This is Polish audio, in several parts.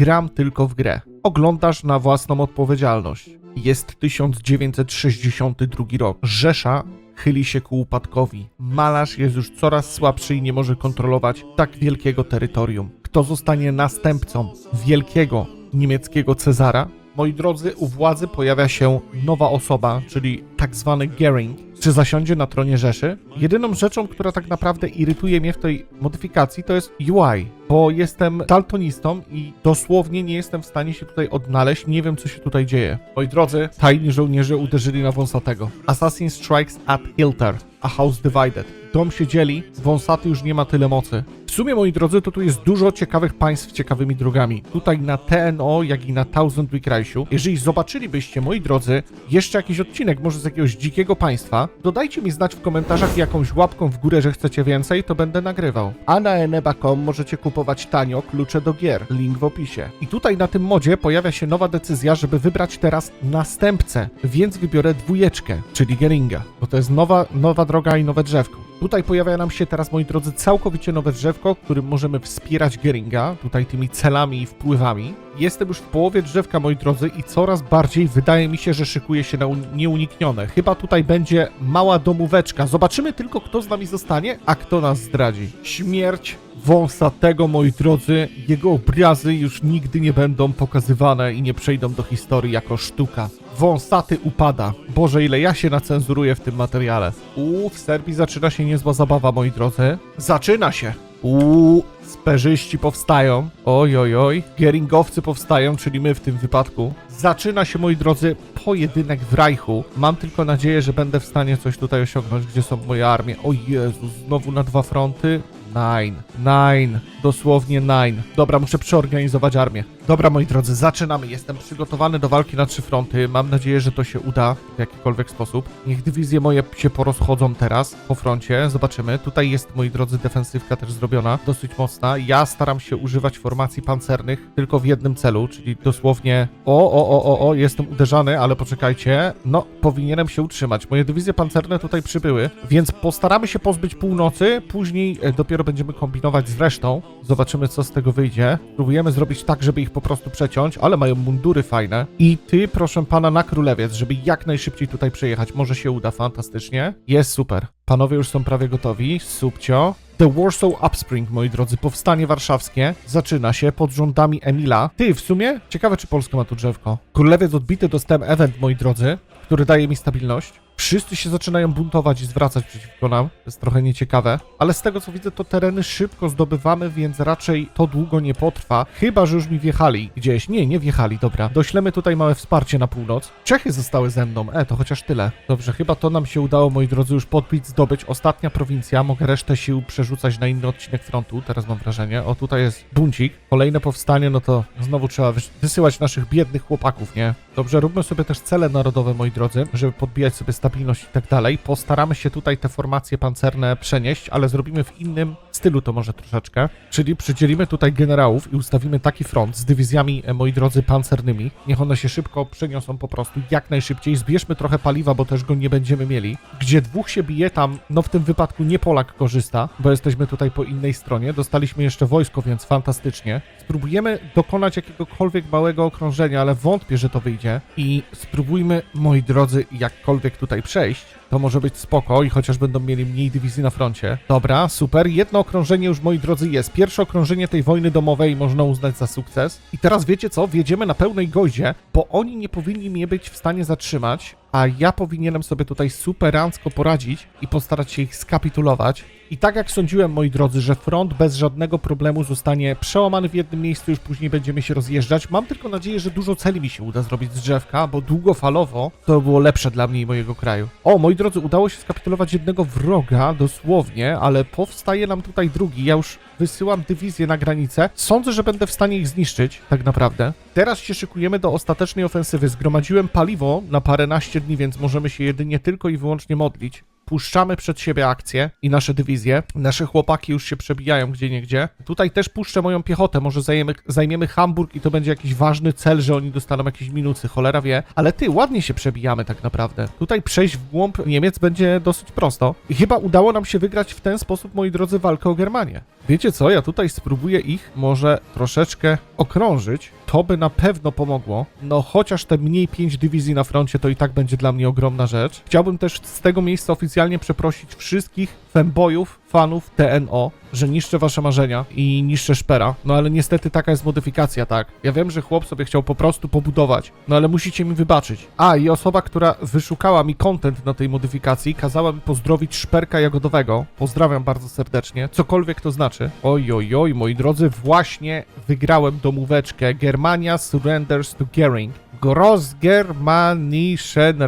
gram tylko w grę. Oglądasz na własną odpowiedzialność. Jest 1962 rok. Rzesza chyli się ku upadkowi. Malarz jest już coraz słabszy i nie może kontrolować tak wielkiego terytorium. Kto zostanie następcą wielkiego niemieckiego Cezara? Moi drodzy, u władzy pojawia się nowa osoba, czyli tak zwany Gering. Czy zasiądzie na tronie Rzeszy? Jedyną rzeczą, która tak naprawdę irytuje mnie w tej modyfikacji, to jest UI, bo jestem daltonistą i dosłownie nie jestem w stanie się tutaj odnaleźć. Nie wiem, co się tutaj dzieje. Moi drodzy, tajni żołnierze uderzyli na wąsatego. Assassin strikes at Hilter, a house divided. Dom się dzieli, wąsaty już nie ma tyle mocy. W sumie, moi drodzy, to tu jest dużo ciekawych państw ciekawymi drogami. Tutaj na TNO, jak i na Thousand Week Rice'u. Jeżeli zobaczylibyście, moi drodzy, jeszcze jakiś odcinek, może z jakiegoś dzikiego państwa, dodajcie mi znać w komentarzach jakąś łapką w górę, że chcecie więcej, to będę nagrywał. A na eneba.com możecie kupować tanio klucze do gier. Link w opisie. I tutaj na tym modzie pojawia się nowa decyzja, żeby wybrać teraz następcę, więc wybiorę dwójeczkę, czyli Geringa, bo to jest nowa, nowa droga i nowe drzewko. Tutaj pojawia nam się teraz, moi drodzy, całkowicie nowe drzewko, którym możemy wspierać Geringa, tutaj tymi celami i wpływami. Jestem już w połowie drzewka, moi drodzy, i coraz bardziej wydaje mi się, że szykuje się na un- nieuniknione. Chyba tutaj będzie mała domóweczka. Zobaczymy tylko, kto z nami zostanie, a kto nas zdradzi. Śmierć wąsatego, moi drodzy, jego obrazy już nigdy nie będą pokazywane i nie przejdą do historii jako sztuka. Wąsaty upada. Boże, ile ja się nacenzuruję w tym materiale. Uuu, w Serbii zaczyna się niezła zabawa, moi drodzy. Zaczyna się! Uuu, sperzyści powstają. Oj, oj, oj. Geringowcy powstają, czyli my w tym wypadku. Zaczyna się, moi drodzy, pojedynek w Reichu. Mam tylko nadzieję, że będę w stanie coś tutaj osiągnąć. Gdzie są moje armie? O Jezu, znowu na dwa fronty? Nine. Nine. Dosłownie nine. Dobra, muszę przeorganizować armię. Dobra, moi drodzy, zaczynamy. Jestem przygotowany do walki na trzy fronty. Mam nadzieję, że to się uda w jakikolwiek sposób. Niech dywizje moje się porozchodzą teraz po froncie. Zobaczymy. Tutaj jest, moi drodzy, defensywka też zrobiona. Dosyć mocna. Ja staram się używać formacji pancernych tylko w jednym celu, czyli dosłownie o, o, o, o, o, jestem uderzany, ale poczekajcie. No, powinienem się utrzymać. Moje dywizje pancerne tutaj przybyły, więc postaramy się pozbyć północy. Później e, dopiero będziemy kombinować z resztą. Zobaczymy, co z tego wyjdzie. Próbujemy zrobić tak, żeby ich po prostu przeciąć, ale mają mundury fajne. I ty, proszę pana, na królewiec, żeby jak najszybciej tutaj przejechać. Może się uda, fantastycznie. Jest super. Panowie już są prawie gotowi. Subcio. The Warsaw Upspring, moi drodzy, powstanie warszawskie zaczyna się pod rządami Emila. Ty, w sumie, ciekawe czy Polska ma tu drzewko. Królewiec odbity, dostałem event, moi drodzy, który daje mi stabilność. Wszyscy się zaczynają buntować i zwracać przeciwko nam. To jest trochę nieciekawe. Ale z tego co widzę, to tereny szybko zdobywamy, więc raczej to długo nie potrwa. Chyba, że już mi wjechali gdzieś. Nie, nie wjechali, dobra. Doślemy tutaj małe wsparcie na północ. Czechy zostały ze mną. E, to chociaż tyle. Dobrze, chyba to nam się udało, moi drodzy, już podbić, zdobyć. Ostatnia prowincja. Mogę resztę sił przerzucać na inny odcinek frontu. Teraz mam wrażenie. O, tutaj jest buncik. Kolejne powstanie, no to znowu trzeba wys- wysyłać naszych biednych chłopaków, nie? Dobrze, róbmy sobie też cele narodowe, moi drodzy, żeby podbijać sobie stabilność i tak dalej. Postaramy się tutaj te formacje pancerne przenieść, ale zrobimy w innym stylu to może troszeczkę. Czyli przydzielimy tutaj generałów i ustawimy taki front z dywizjami, e, moi drodzy, pancernymi. Niech one się szybko przeniosą po prostu jak najszybciej. Zbierzmy trochę paliwa, bo też go nie będziemy mieli. Gdzie dwóch się bije, tam, no w tym wypadku nie Polak korzysta, bo jesteśmy tutaj po innej stronie. Dostaliśmy jeszcze wojsko, więc fantastycznie. Spróbujemy dokonać jakiegokolwiek małego okrążenia, ale wątpię, że to wyjdzie. I spróbujmy, moi drodzy, jakkolwiek tutaj przejść. To może być spoko i chociaż będą mieli mniej dywizji na froncie. Dobra, super. Jedno okrążenie już, moi drodzy, jest. Pierwsze okrążenie tej wojny domowej można uznać za sukces. I teraz wiecie co? Wjedziemy na pełnej goździe, bo oni nie powinni mnie być w stanie zatrzymać, a ja powinienem sobie tutaj superancko poradzić i postarać się ich skapitulować. I tak jak sądziłem, moi drodzy, że front bez żadnego problemu zostanie przełamany w jednym miejscu, już później będziemy się rozjeżdżać. Mam tylko nadzieję, że dużo celi mi się uda zrobić z drzewka, bo długofalowo to było lepsze dla mnie i mojego kraju. O, moi drodzy, udało się skapitulować jednego wroga, dosłownie, ale powstaje nam tutaj drugi. Ja już wysyłam dywizję na granicę. Sądzę, że będę w stanie ich zniszczyć, tak naprawdę. Teraz się szykujemy do ostatecznej ofensywy. Zgromadziłem paliwo na paręnaście dni, więc możemy się jedynie tylko i wyłącznie modlić. Puszczamy przed siebie akcje i nasze dywizje. Nasze chłopaki już się przebijają gdzie niegdzie. Tutaj też puszczę moją piechotę. Może zajmiemy, zajmiemy Hamburg i to będzie jakiś ważny cel, że oni dostaną jakieś minucy. Cholera wie. Ale ty, ładnie się przebijamy tak naprawdę. Tutaj przejść w głąb Niemiec będzie dosyć prosto. I chyba udało nam się wygrać w ten sposób, moi drodzy, walkę o Germanię. Wiecie co, ja tutaj spróbuję ich może troszeczkę okrążyć. To by na pewno pomogło. No chociaż te mniej 5 dywizji na froncie to i tak będzie dla mnie ogromna rzecz. Chciałbym też z tego miejsca oficjalnie przeprosić wszystkich fanboyów, fanów TNO, że niszczę wasze marzenia i niszczę szpera. No ale niestety taka jest modyfikacja, tak. Ja wiem, że chłop sobie chciał po prostu pobudować, no ale musicie mi wybaczyć. A i osoba, która wyszukała mi content na tej modyfikacji, kazała mi pozdrowić szperka jagodowego. Pozdrawiam bardzo serdecznie, cokolwiek to znaczy. Oj, oj, oj, moi drodzy, właśnie wygrałem domóweczkę Germania Surrenders to Gering. Großgermanischen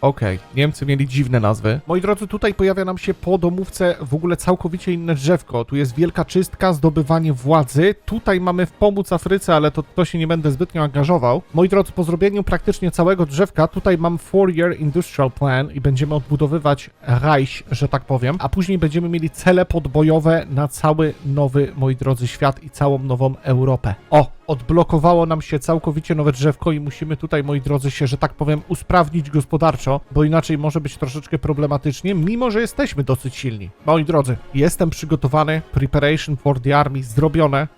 Okej, Niemcy mieli dziwne nazwy. Moi drodzy, tutaj pojawia nam się po domówce w ogóle całkowicie inne drzewko. Tu jest wielka czystka, zdobywanie władzy. Tutaj mamy w pomóc Afryce, ale to, to się nie będę zbytnio angażował. Moi drodzy, po zrobieniu praktycznie całego drzewka, tutaj mam four-year industrial plan i będziemy odbudowywać Reich, że tak powiem, a później będziemy mieli cele podbojowe na cały nowy, moi drodzy, świat i całą nową Europę. O, odblokowało nam się całkowicie nowe drzewko i musimy tutaj, moi drodzy, się, że tak powiem, usprawnić gospodarczo, bo inaczej może być troszeczkę problematycznie, mimo że jesteśmy dosyć silni. Moi drodzy, jestem przygotowany, preparation for the army zrobione,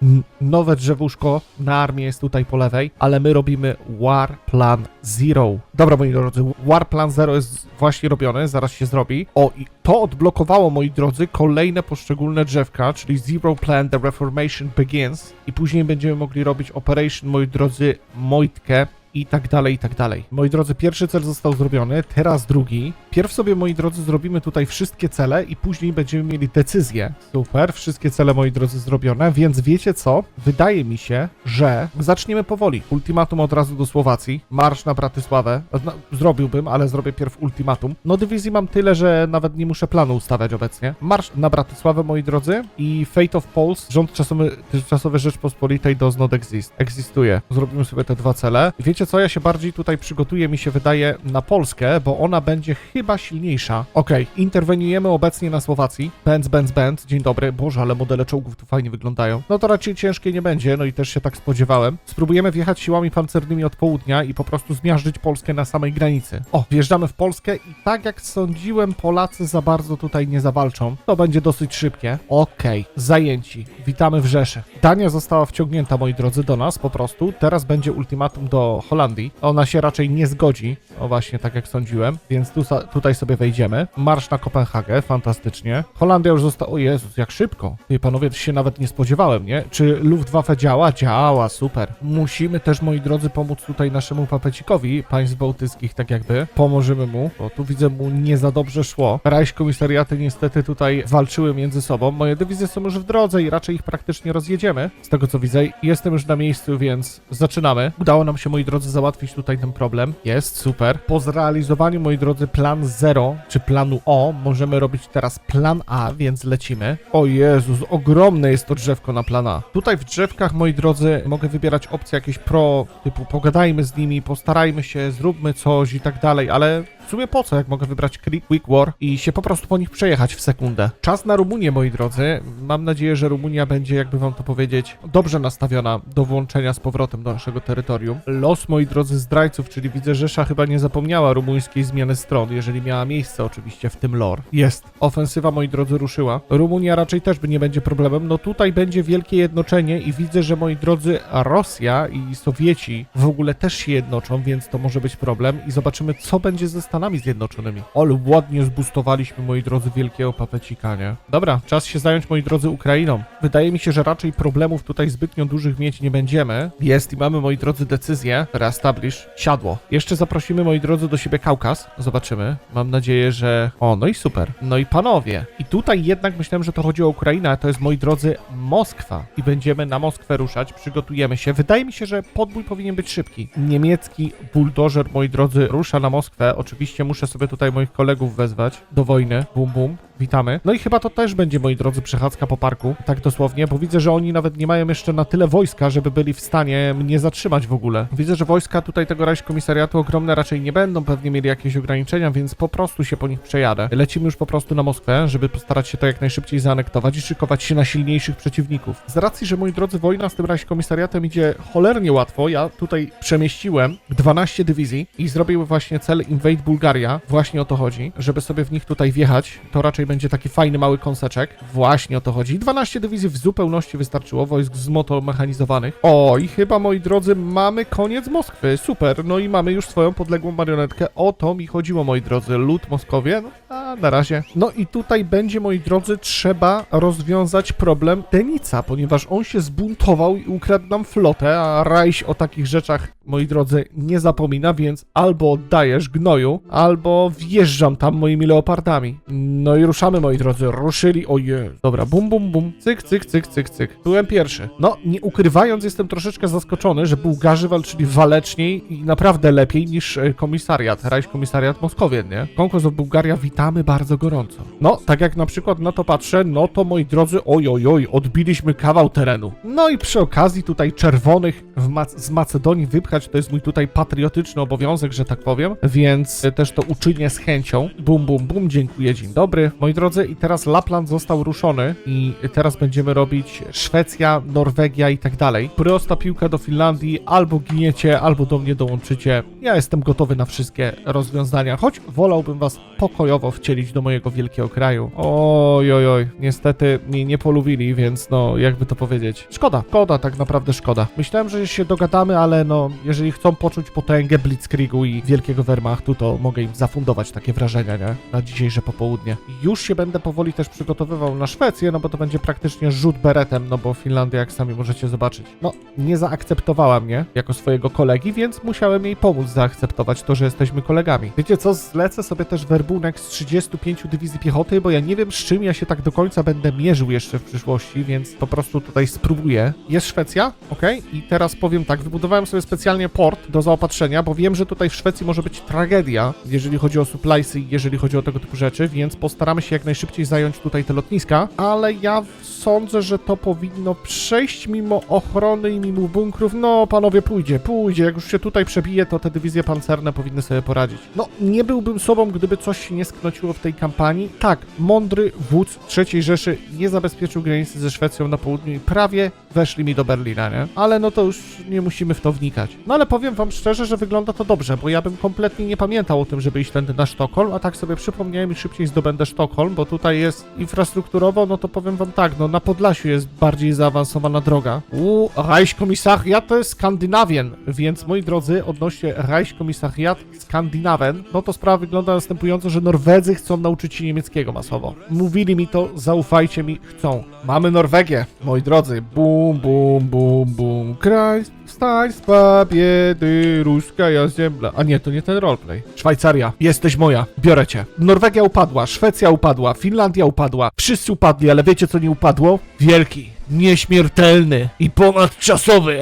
nowe drzewuszko na armię jest tutaj po lewej, ale my robimy War Plan Zero. Dobra, moi drodzy, War Plan Zero jest właśnie robione, zaraz się zrobi. O, i to odblokowało, moi drodzy, kolejne poszczególne drzewka, czyli Zero Plan The Reformation Begins i później będziemy mogli robić Operation, moi drodzy, Mojtkę i tak dalej, i tak dalej. Moi drodzy, pierwszy cel został zrobiony, teraz drugi. Pierw sobie, moi drodzy, zrobimy tutaj wszystkie cele i później będziemy mieli decyzję. Super, wszystkie cele, moi drodzy, zrobione, więc wiecie co? Wydaje mi się, że zaczniemy powoli. Ultimatum od razu do Słowacji, marsz na Bratysławę. No, zrobiłbym, ale zrobię pierw ultimatum. No dywizji mam tyle, że nawet nie muszę planu ustawiać obecnie. Marsz na Bratysławę, moi drodzy i Fate of Poles, rząd czasowy, czasowy Rzeczpospolitej does not exist. Egzistuje. Zrobimy sobie te dwa cele. I wiecie co, ja się bardziej tutaj przygotuję, mi się wydaje, na Polskę, bo ona będzie chyba silniejsza. Okej, interweniujemy obecnie na Słowacji. Benz, Benz, Benz, dzień dobry. Boże, ale modele czołgów tu fajnie wyglądają. No to raczej ciężkie nie będzie, no i też się tak spodziewałem. Spróbujemy wjechać siłami pancernymi od południa i po prostu zmiażdżyć Polskę na samej granicy. O, wjeżdżamy w Polskę i tak jak sądziłem, Polacy za bardzo tutaj nie zawalczą. To będzie dosyć szybkie. Okej, zajęci. Witamy w Rzeszy. Dania została wciągnięta, moi drodzy, do nas po prostu. Teraz będzie ultimatum do Holandii. Ona się raczej nie zgodzi. O właśnie, tak jak sądziłem. Więc tu, tutaj sobie wejdziemy. Marsz na Kopenhagę, fantastycznie. Holandia już została... O Jezus, jak szybko. Ty, panowie, się nawet nie spodziewałem, nie? Czy Luftwaffe działa? Działa, super. Musimy też, moi drodzy, pomóc tutaj naszemu papecikowi, państw bałtyckich, tak jakby. Pomożemy mu, bo tu widzę mu nie za dobrze szło. Rajś komisariaty niestety tutaj walczyły między sobą. Moje dywizje są już w drodze i raczej ich praktycznie rozjedziemy. Z tego co widzę, jestem już na miejscu, więc zaczynamy. Udało nam się, moi drodzy, załatwić tutaj ten problem. Jest, super. Po zrealizowaniu, moi drodzy, plan 0, czy planu O, możemy robić teraz plan A, więc lecimy. O Jezus, ogromne jest to drzewko na plan A. Tutaj w drzewkach, moi drodzy, mogę wybierać opcje jakieś pro, typu pogadajmy z nimi, postarajmy się, zróbmy coś i tak dalej, ale w sumie po co, jak mogę wybrać Quick War i się po prostu po nich przejechać w sekundę. Czas na Rumunię, moi drodzy. Mam nadzieję, że Rumunia będzie, jakby wam to powiedzieć, dobrze nastawiona do włączenia z powrotem do naszego terytorium. Los, moi drodzy, zdrajców, czyli widzę, Rzesza chyba nie zapomniała rumuńskiej zmiany stron, jeżeli miała miejsce oczywiście w tym lore. Jest. Ofensywa, moi drodzy, ruszyła. Rumunia raczej też by nie będzie problemem. No tutaj będzie wielkie jednoczenie i widzę, że moi drodzy, Rosja i Sowieci w ogóle też się jednoczą, więc to może być problem i zobaczymy, co będzie ze Stanami Zjednoczonymi. Ale ładnie zbustowaliśmy, moi drodzy, wielkiego papecika, nie? Dobra, czas się zająć, moi drodzy, Ukrainą. Wydaje mi się, że raczej problemów tutaj zbytnio dużych mieć nie będziemy. Jest i mamy, moi drodzy, decyzję. Reestablish. Siadło. Jeszcze zaprosimy, moi drodzy, do siebie Kaukaz. Zobaczymy. Mam nadzieję, że... O, no i super. No i panowie. I tutaj jednak myślałem, że to chodzi o Ukrainę, a to jest, moi drodzy, Moskwa. I będziemy na Moskwę ruszać. Przygotujemy się. Wydaje mi się, że podbój powinien być szybki. Niemiecki buldożer, moi drodzy, rusza na Moskwę. Oczywiście muszę sobie tutaj moich kolegów wezwać do wojny. Bum, bum. Witamy. No i chyba to też będzie, moi drodzy, przechadzka po parku. Tak dosłownie, bo widzę, że oni nawet nie mają jeszcze na tyle wojska, żeby byli w stanie mnie zatrzymać w ogóle. Widzę, że wojska tutaj tego komisariatu ogromne raczej nie będą, pewnie mieli jakieś ograniczenia, więc po prostu się po nich przejadę. Lecimy już po prostu na Moskwę, żeby postarać się to jak najszybciej zaanektować i szykować się na silniejszych przeciwników. Z racji, że moi drodzy, wojna z tym komisariatem idzie cholernie łatwo, ja tutaj przemieściłem 12 dywizji i zrobił właśnie cel Invade Bulgaria. Właśnie o to chodzi, żeby sobie w nich tutaj wjechać. To raczej będzie taki fajny mały kąseczek. Właśnie o to chodzi. 12 dywizji w zupełności wystarczyło, wojsk z motomechanizowanych. O, i chyba, moi drodzy, mamy koniec Moskwy. Super, no i mamy już swoją podległą marionetkę. O to mi chodziło, moi drodzy. Lud Moskowie, no, a na razie. No i tutaj będzie, moi drodzy, trzeba rozwiązać problem Denica, ponieważ on się zbuntował i ukradł nam flotę, a Rajś o takich rzeczach, moi drodzy, nie zapomina, więc albo oddajesz gnoju, albo wjeżdżam tam moimi leopardami. No i ruszamy, moi drodzy, ruszyli, oje. Dobra, bum, bum, bum, cyk, cyk, cyk, cyk, cyk. Byłem pierwszy. No, nie ukrywając, jestem troszeczkę zaskoczony, że Bułgarzy walczyli waleczniej i naprawdę lepiej niż e, komisariat, Rajś Komisariat Moskowien, nie? Konkurs of Bułgaria witamy bardzo gorąco. No, tak jak na przykład na to patrzę, no to moi drodzy, oj, oj, odbiliśmy kawał terenu. No i przy okazji tutaj czerwonych Mac- z Macedonii wypchać, to jest mój tutaj patriotyczny obowiązek, że tak powiem, więc też to uczynię z chęcią. Bum, bum, bum, dziękuję, dzień dobry. Moi drodzy, i teraz Lapland został ruszony i teraz będziemy robić Szwecja, Norwegia i tak dalej. Prosta piłka do Finlandii, albo giniecie, albo do mnie dołączycie. Ja jestem gotowy na wszystkie rozwiązania, choć wolałbym was pokojowo wcielić do mojego wielkiego kraju. Oj, oj, oj, niestety mnie nie polubili, więc no, jakby to powiedzieć. Szkoda, szkoda, tak naprawdę szkoda. Myślałem, że się dogadamy, ale no, jeżeli chcą poczuć potęgę Blitzkriegu i wielkiego Wehrmachtu, to mogę im zafundować takie wrażenia, nie? Na dzisiejsze popołudnie. Już się będę powoli też przygotowywał na Szwecję, no bo to będzie praktycznie rzut beretem, no bo Finlandia, jak sami możecie zobaczyć, no, nie zaakceptowała mnie jako swojego kolegi, więc musiałem jej pomóc zaakceptować to, że jesteśmy kolegami. Wiecie co, zlecę sobie też werbunek z 35 dywizji piechoty, bo ja nie wiem, z czym ja się tak do końca będę mierzył jeszcze w przyszłości, więc po prostu tutaj spróbuję. Jest Szwecja, ok? I teraz powiem tak, wybudowałem sobie specjalnie port do zaopatrzenia, bo wiem, że tutaj w Szwecji może być tragedia, jeżeli chodzi o suppliesy i jeżeli chodzi o tego typu rzeczy, więc postaramy się jak najszybciej zająć tutaj te lotniska, ale ja sądzę, że to powinno przejść mimo ochrony i mimo bunkrów. No, panowie, pójdzie, pójdzie. Jak już się tutaj przebije, to te dywizje pancerne powinny sobie poradzić. No, nie byłbym sobą, gdyby coś się nie sknociło w tej kampanii. Tak, mądry wódz III Rzeszy nie zabezpieczył granicy ze Szwecją na południu i prawie weszli mi do Berlina, nie? Ale no to już nie musimy w to wnikać. No ale powiem wam szczerze, że wygląda to dobrze, bo ja bym kompletnie nie pamiętał o tym, żeby iść tędy na Sztokholm, a tak sobie przypomniałem i szybciej zdobędę Sztokholm, bo tutaj jest infrastrukturowo, no to powiem wam tak, no na Podlasiu jest bardziej zaawansowana droga. U Reichskommissariat to jest Skandynawien, więc moi drodzy, odnośnie Reichskommissariat Skandynawien, no to sprawa wygląda następująco, że Norwedzy chcą nauczyć się niemieckiego masowo. Mówili mi to, zaufajcie mi, chcą. Mamy Norwegię, moi drodzy. Bum, bum, bum, bum. Kraj państwa biedy, ruska ja ziemla. A nie, to nie ten roleplay. Szwajcaria, jesteś moja, biorę cię. Norwegia upadła, Szwecja upadła, Finlandia upadła. Wszyscy upadli, ale wiecie co nie upadło? Wielki, nieśmiertelny i ponadczasowy.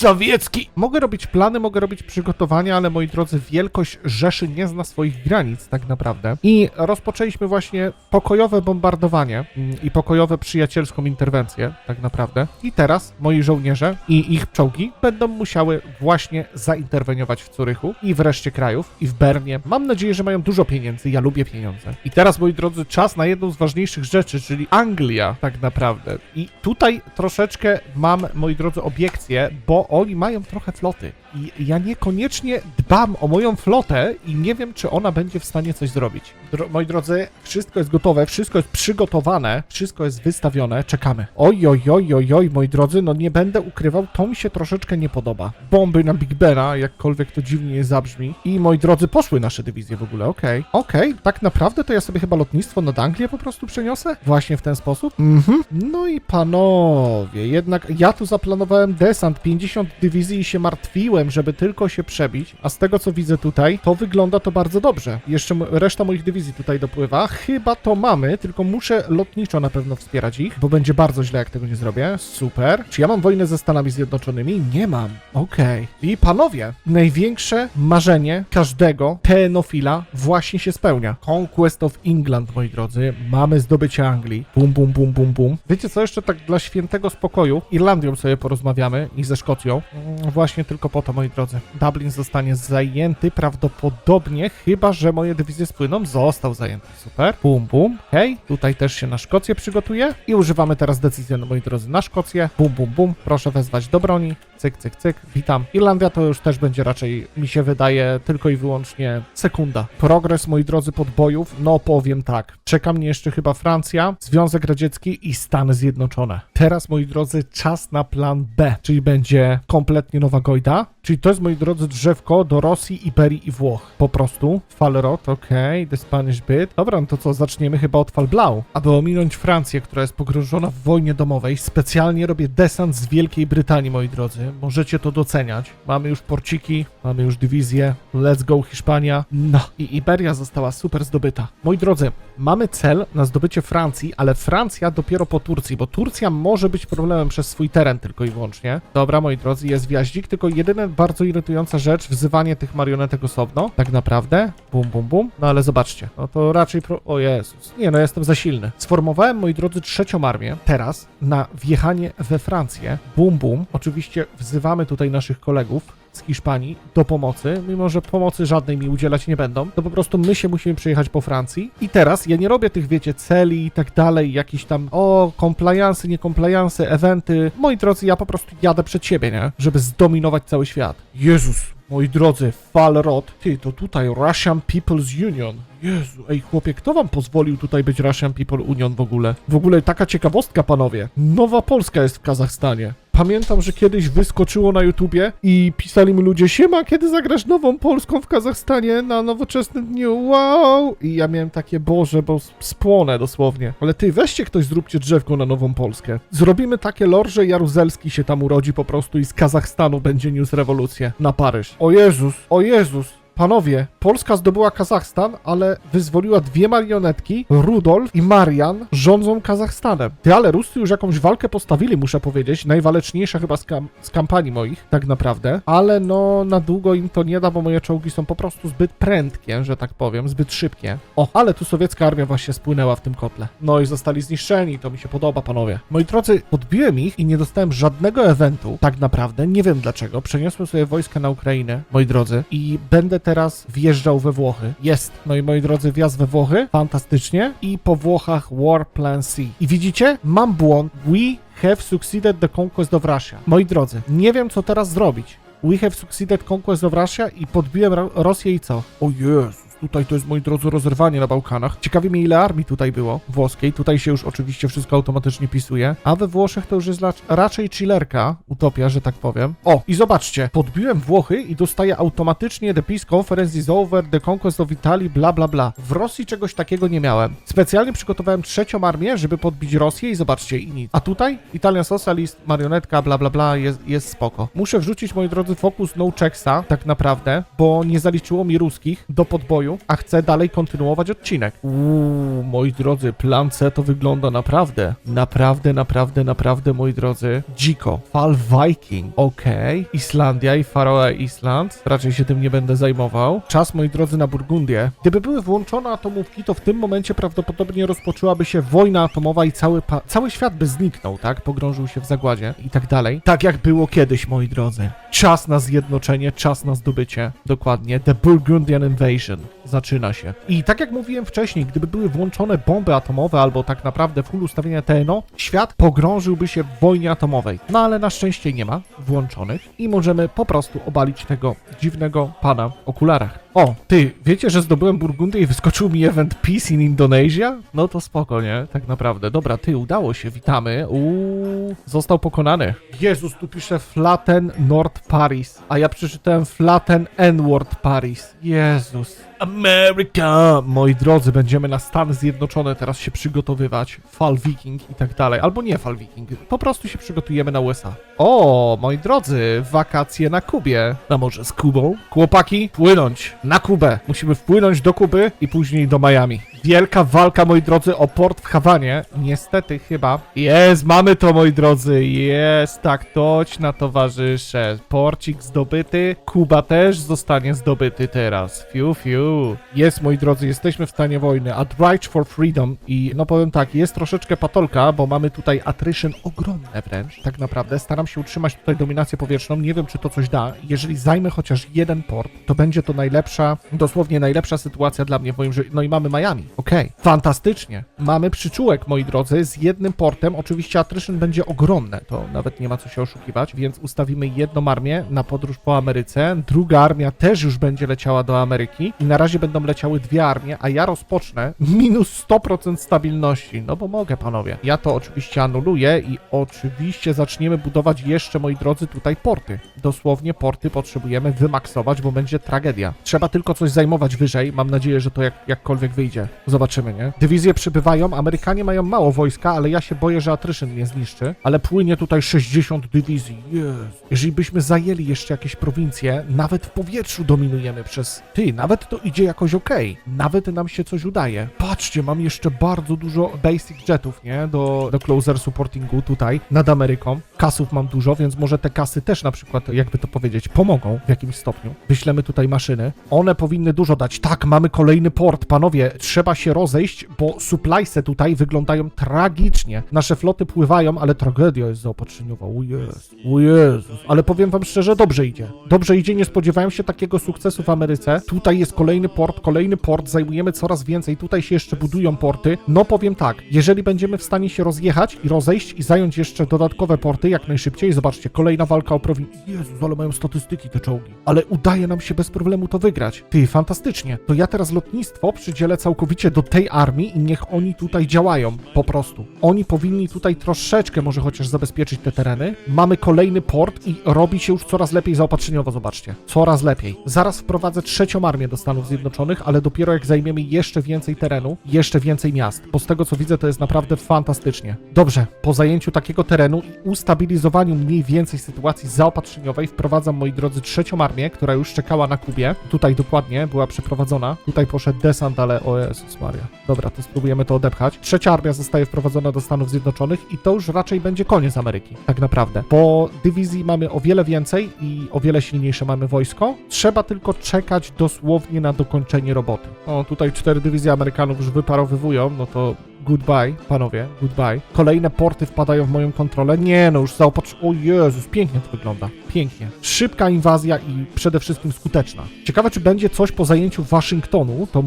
Sowiecki! Mogę robić plany, mogę robić przygotowania, ale moi drodzy, wielkość Rzeszy nie zna swoich granic tak naprawdę. I rozpoczęliśmy właśnie pokojowe bombardowanie mm, i pokojowe przyjacielską interwencję tak naprawdę. I teraz moi żołnierze i ich czołgi będą musiały właśnie zainterweniować w Curychu i w reszcie krajów i w Bernie. Mam nadzieję, że mają dużo pieniędzy, ja lubię pieniądze. I teraz, moi drodzy, czas na jedną z ważniejszych rzeczy, czyli Anglia tak naprawdę. I tutaj troszeczkę mam, moi drodzy, obiekcje, bo oni mają trochę floty. I ja niekoniecznie dbam o moją flotę i nie wiem, czy ona będzie w stanie coś zrobić. Dro moi drodzy, wszystko jest gotowe, wszystko jest przygotowane, wszystko jest wystawione, czekamy. Oj, oj, oj, oj, oj, moi drodzy, no nie będę ukrywał, to mi się troszeczkę nie podoba. Bomby na Big Bena, jakkolwiek to dziwnie nie zabrzmi. I moi drodzy, poszły nasze dywizje w ogóle, okej. Okej, tak naprawdę to ja sobie chyba lotnictwo nad Anglię po prostu przeniosę? Właśnie w ten sposób? Mhm. No i panowie, jednak ja tu zaplanowałem desant, 50 dywizji i się martwiłem, żeby tylko się przebić, a z tego co widzę tutaj, to wygląda to bardzo dobrze. Jeszcze reszta moich dywizji tutaj dopływa. Chyba to mamy, tylko muszę lotniczo na pewno wspierać ich, bo będzie bardzo źle, jak tego nie zrobię. Super. Czy ja mam wojnę ze Stanami Zjednoczonymi? Nie mam. Okej. I panowie, największe marzenie każdego tenofila właśnie się spełnia. Conquest of England, moi drodzy. Mamy zdobycie Anglii. Bum, bum, bum, bum, bum. Wiecie co, jeszcze tak dla świętego spokoju, Irlandią sobie porozmawiamy i ze Szkocją. Mm, Właśnie tylko po to, moi drodzy. Dublin zostanie zajęty prawdopodobnie, chyba że moje dywizje spłyną. Został zajęty. Super. Bum, bum. Hej, tutaj też się na Szkocję przygotuje i używamy teraz decyzji, no, moi drodzy, na Szkocję. Bum, bum, bum. Proszę wezwać do broni. Cyk, cyk, cyk, witam. Irlandia to już też będzie raczej, mi się wydaje, tylko i wyłącznie sekunda. Progres, moi drodzy, podbojów, no powiem tak. Czeka mnie jeszcze chyba Francja, Związek Radziecki i Stany Zjednoczone. Teraz, moi drodzy, czas na plan B, czyli będzie kompletnie nowa gojda. Czyli to jest, moi drodzy, drzewko do Rosji, Iberii i Włoch. Po prostu. Falrot, okej, the Spanish bit. Dobra, no to co, zaczniemy chyba od Falblau. Aby ominąć Francję, która jest pogrążona w wojnie domowej, specjalnie robię desant z Wielkiej Brytanii, moi drodzy. Możecie to doceniać. Mamy już porciki, mamy już dywizję. Let's go Hiszpania. No i Iberia została super zdobyta. Moi drodzy, mamy cel na zdobycie Francji, ale Francja dopiero po Turcji, bo Turcja może być problemem przez swój teren tylko i wyłącznie. Dobra, moi drodzy, jest wjaździk, tylko jedyna bardzo irytująca rzecz, wzywanie tych marionetek osobno, tak naprawdę. Bum, bum, bum. No ale zobaczcie, no to raczej pro... O Jezus, nie no, jestem za silny. Sformowałem, moi drodzy, trzecią armię, teraz na wjechanie we Francję. Bum, bum. Oczywiście wzywamy tutaj naszych kolegów, z Hiszpanii do pomocy, mimo że pomocy żadnej mi udzielać nie będą, to po prostu my się musimy przejechać po Francji. I teraz ja nie robię tych, wiecie, celi i tak dalej, jakiś tam, o, compliance, nie compliance, eventy. Moi drodzy, ja po prostu jadę przed siebie, nie? Żeby zdominować cały świat. Jezus, moi drodzy, Falrod, ty, to tutaj Russian People's Union. Jezu, ej chłopie, kto wam pozwolił tutaj być Russian People Union w ogóle? W ogóle taka ciekawostka, panowie. Nowa Polska jest w Kazachstanie. Pamiętam, że kiedyś wyskoczyło na YouTubie i pisali mi ludzie, siema, kiedy zagrasz nową Polską w Kazachstanie na nowoczesnym dniu, wow! I ja miałem takie, boże, bo spłonę dosłownie. Ale ty, weźcie ktoś, zróbcie drzewko na nową Polskę. Zrobimy takie lore, że Jaruzelski się tam urodzi po prostu i z Kazachstanu będzie niósł rewolucję na Paryż. O Jezus, o Jezus! Panowie, Polska zdobyła Kazachstan, ale wyzwoliła dwie marionetki, Rudolf i Marian, rządzą Kazachstanem. Ty, ale Ruscy już jakąś walkę postawili, muszę powiedzieć. Najwaleczniejsza chyba z, kam- z kampanii moich, tak naprawdę. Ale no, na długo im to nie da, bo moje czołgi są po prostu zbyt prędkie, że tak powiem, zbyt szybkie. O, ale tu sowiecka armia właśnie spłynęła w tym kotle. No i zostali zniszczeni, to mi się podoba, panowie. Moi drodzy, podbiłem ich i nie dostałem żadnego eventu, tak naprawdę. Nie wiem dlaczego. Przeniosłem sobie wojska na Ukrainę, moi drodzy, i będę teraz wjeżdżał we Włochy. Jest, no i moi drodzy, wjazd we Włochy, fantastycznie. I po Włochach War Plan C. I widzicie, mam błąd. We have succeeded the conquest of Russia. Moi drodzy, nie wiem co teraz zrobić. We have succeeded conquest of Russia i podbiłem Ro- Rosję i co? O Jezus. Tutaj to jest, moi drodzy, rozerwanie na Bałkanach. Ciekawi mnie, ile armii tutaj było włoskiej. Tutaj się już oczywiście wszystko automatycznie pisuje. A we Włoszech to już jest rac- raczej chillerka, utopia, że tak powiem. O, i zobaczcie, podbiłem Włochy i dostaję automatycznie The Peace Conference is over, The Conquest of Italy, bla bla bla. W Rosji czegoś takiego nie miałem. Specjalnie przygotowałem trzecią armię, żeby podbić Rosję i zobaczcie, i nic. A tutaj Italian Socialist, marionetka, bla bla bla, jest, jest spoko. Muszę wrzucić, moi drodzy, fokus no checksa, tak naprawdę, bo nie zaliczyło mi ruskich do podboju, a chcę dalej kontynuować odcinek. Uuu, moi drodzy, plan C to wygląda naprawdę, naprawdę, naprawdę, naprawdę, moi drodzy, dziko. Fal Viking, okej. Islandia i Faroe Island, raczej się tym nie będę zajmował. Czas, moi drodzy, na Burgundię. Gdyby były włączone atomówki, to w tym momencie prawdopodobnie rozpoczęłaby się wojna atomowa i cały, cały świat by zniknął, tak? Pogrążył się w zagładzie i tak dalej. Tak jak było kiedyś, moi drodzy. Czas na zjednoczenie, czas na zdobycie. Dokładnie. The Burgundian Invasion zaczyna się. I tak jak mówiłem wcześniej, gdyby były włączone bomby atomowe albo tak naprawdę full ustawienia TNO, świat pogrążyłby się w wojnie atomowej. No ale na szczęście nie ma włączonych i możemy po prostu obalić tego dziwnego pana w okularach. O, ty, wiecie, że zdobyłem Burgundię i wyskoczył mi event Peace in Indonesia? No to spoko, nie? Tak naprawdę. Dobra, ty, udało się, witamy. Uuu, został pokonany. Jezus, tu pisze Flatten Nord Paris, a ja przeczytałem Flatten N-word Paris. Jezus. America! Moi drodzy, będziemy na Stany Zjednoczone teraz się przygotowywać. Fal Viking i tak dalej. Albo nie Fal Viking. Po prostu się przygotujemy na USA. O, moi drodzy, wakacje na Kubie. Na morze z Kubą. Chłopaki, płynąć na Kubę. Musimy wpłynąć do Kuby i później do Miami. Wielka walka, moi drodzy, o port w Hawanie. Niestety chyba. Jest, mamy to, moi drodzy. Jest, tak, toć na towarzysze. Porcik zdobyty. Kuba też zostanie zdobyty teraz. Fiu, fiu. Jest, moi drodzy, jesteśmy w stanie wojny. At Right for Freedom. I no powiem tak, jest troszeczkę patolka, bo mamy tutaj attrition ogromne wręcz. Tak naprawdę staram się utrzymać tutaj dominację powietrzną. Nie wiem, czy to coś da. Jeżeli zajmę chociaż jeden port, to będzie to najlepsza, dosłownie najlepsza sytuacja dla mnie w moim życiu. No i mamy Miami. Okej, fantastycznie. Mamy przyczółek, moi drodzy, z jednym portem. Oczywiście attrition będzie ogromne, to nawet nie ma co się oszukiwać, więc ustawimy jedną armię na podróż po Ameryce. Druga armia też już będzie leciała do Ameryki i na razie będą leciały dwie armie, a ja rozpocznę minus 100% stabilności. No bo mogę, panowie. Ja to oczywiście anuluję i oczywiście zaczniemy budować jeszcze, moi drodzy, tutaj porty. Dosłownie porty potrzebujemy wymaksować, bo będzie tragedia. Trzeba tylko coś zajmować wyżej. Mam nadzieję, że to jak, jakkolwiek wyjdzie. Zobaczymy, nie? Dywizje przybywają. Amerykanie mają mało wojska, ale ja się boję, że attrition mnie zniszczy. Ale płynie tutaj 60 dywizji. Jezu. Jeżeli byśmy zajęli jeszcze jakieś prowincje, nawet w powietrzu dominujemy przez... Ty, nawet to idzie jakoś okej. Nawet nam się coś udaje. Patrzcie, mam jeszcze bardzo dużo basic jetów, nie? Do, do closer supportingu tutaj, nad Ameryką. Kasów mam dużo, więc może te kasy też na przykład, jakby to powiedzieć, pomogą w jakimś stopniu. Wyślemy tutaj maszyny. One powinny dużo dać. Tak, mamy kolejny port. Panowie, trzeba się rozejść, bo suppliesy tutaj wyglądają tragicznie. Nasze floty pływają, ale tragedia jest zaopatrzeniowa. O Jezus, o Jezus. Ale powiem wam szczerze, dobrze idzie. Dobrze idzie, nie spodziewałem się takiego sukcesu w Ameryce. Tutaj jest kolejny port, kolejny port, zajmujemy coraz więcej. Tutaj się jeszcze budują porty. No powiem tak, jeżeli będziemy w stanie się rozjechać i rozejść i zająć jeszcze dodatkowe porty jak najszybciej, zobaczcie, kolejna walka o prowincję. Jezus, ale mają statystyki te czołgi. Ale udaje nam się bez problemu to wygrać. Ty, fantastycznie. To ja teraz lotnictwo przydzielę całkowicie do tej armii i niech oni tutaj działają. Po prostu. Oni powinni tutaj troszeczkę może chociaż zabezpieczyć te tereny. Mamy kolejny port i robi się już coraz lepiej zaopatrzeniowo, zobaczcie. Coraz lepiej. Zaraz wprowadzę trzecią armię do Stanów Zjednoczonych, ale dopiero jak zajmiemy jeszcze więcej terenu, jeszcze więcej miast. Bo z tego co widzę, to jest naprawdę fantastycznie. Dobrze, po zajęciu takiego terenu i ustabilizowaniu mniej więcej sytuacji zaopatrzeniowej wprowadzam, moi drodzy, trzecią armię, która już czekała na Kubie. Tutaj dokładnie była przeprowadzona. Tutaj poszedł desant, ale o Jezus Maria. Dobra, to spróbujemy to odepchać. Trzecia armia zostaje wprowadzona do Stanów Zjednoczonych i to już raczej będzie koniec Ameryki, tak naprawdę. Po dywizji mamy o wiele więcej i o wiele silniejsze mamy wojsko. Trzeba tylko czekać dosłownie na dokończenie roboty. O, tutaj cztery dywizje Amerykanów już wyparowywują, no to Goodbye, panowie, goodbye. Kolejne porty wpadają w moją kontrolę. Nie, no już zaopatrz... O Jezus, pięknie to wygląda. Pięknie. Szybka inwazja i przede wszystkim skuteczna. Ciekawe, czy będzie coś po zajęciu Waszyngtonu. To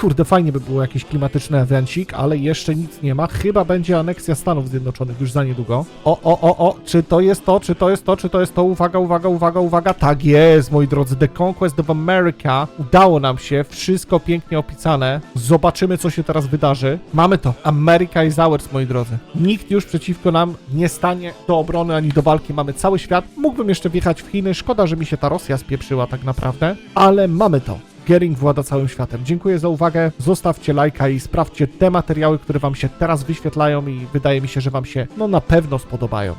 Kurde, fajnie by było jakiś klimatyczny evencik, ale jeszcze nic nie ma. Chyba będzie aneksja Stanów Zjednoczonych już za niedługo. O, o, o, o, czy to jest to, czy to jest to, czy to jest to? Uwaga, uwaga, uwaga, uwaga. Tak jest, moi drodzy. The Conquest of America. Udało nam się. Wszystko pięknie opisane. Zobaczymy, co się teraz wydarzy. Mamy to. America is ours, moi drodzy. Nikt już przeciwko nam nie stanie do obrony ani do walki. Mamy cały świat. Mógłbym jeszcze wjechać w Chiny. Szkoda, że mi się ta Rosja spieprzyła tak naprawdę, ale mamy to. Gering włada całym światem. Dziękuję za uwagę. Zostawcie lajka i sprawdźcie te materiały, które Wam się teraz wyświetlają i wydaje mi się, że Wam się no na pewno spodobają.